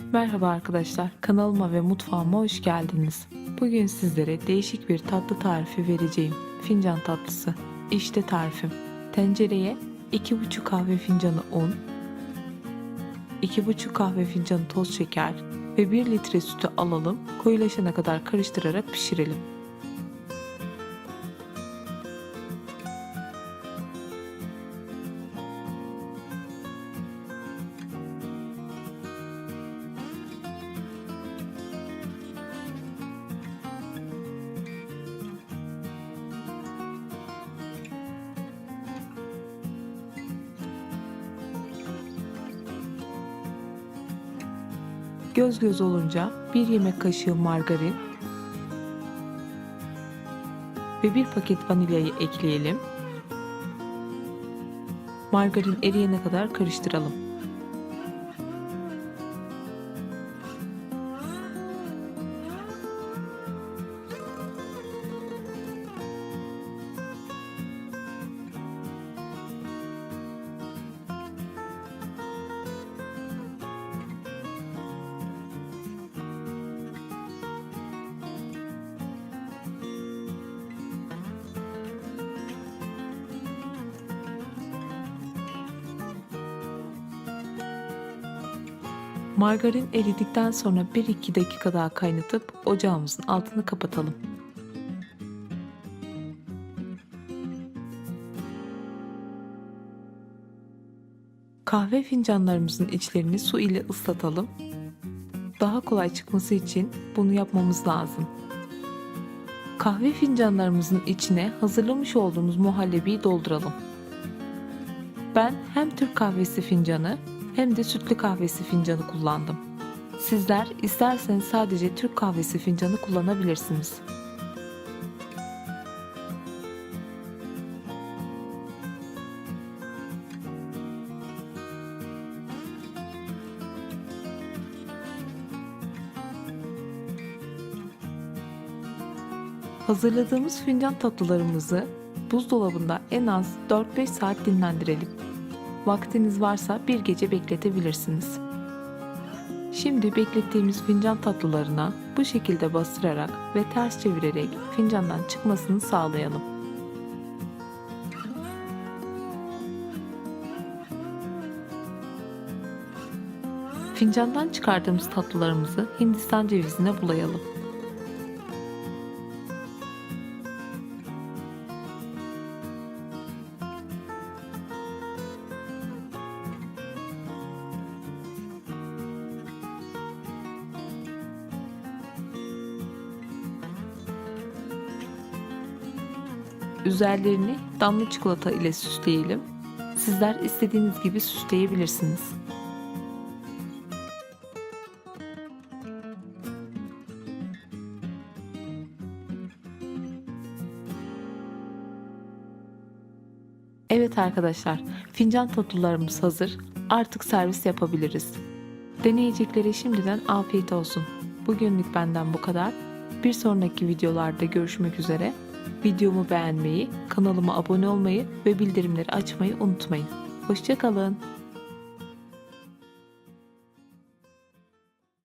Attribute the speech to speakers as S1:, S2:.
S1: Merhaba arkadaşlar, kanalıma ve mutfağıma hoş geldiniz. Bugün sizlere değişik bir tatlı tarifi vereceğim. Fincan tatlısı. İşte tarifim. Tencereye 2,5 kahve fincanı un, 2,5 kahve fincanı toz şeker ve 1 litre sütü alalım. Koyulaşana kadar karıştırarak pişirelim. Göz göz olunca 1 yemek kaşığı margarin ve 1 paket vanilyayı ekleyelim. Margarin eriyene kadar karıştıralım. Margarin eridikten sonra 1-2 dakika daha kaynatıp ocağımızın altını kapatalım. Kahve fincanlarımızın içlerini su ile ıslatalım. Daha kolay çıkması için bunu yapmamız lazım. Kahve fincanlarımızın içine hazırlamış olduğumuz muhallebiyi dolduralım. Ben hem Türk kahvesi fincanı hem de sütlü kahvesi fincanı kullandım. Sizler isterseniz sadece Türk kahvesi fincanı kullanabilirsiniz. Hazırladığımız fincan tatlılarımızı buzdolabında en az 4-5 saat dinlendirelim. Vaktiniz varsa bir gece bekletebilirsiniz. Şimdi beklettiğimiz fincan tatlılarına bu şekilde bastırarak ve ters çevirerek fincandan çıkmasını sağlayalım. Fincandan çıkardığımız tatlılarımızı Hindistan cevizine bulayalım. Üzerlerini damla çikolata ile süsleyelim. Sizler istediğiniz gibi süsleyebilirsiniz. Evet arkadaşlar, fincan tatlılarımız hazır. Artık servis yapabiliriz. Deneyeceklere şimdiden afiyet olsun. Bugünlük benden bu kadar. Bir sonraki videolarda görüşmek üzere. Videomu beğenmeyi, kanalıma abone olmayı ve bildirimleri açmayı unutmayın. Hoşçakalın.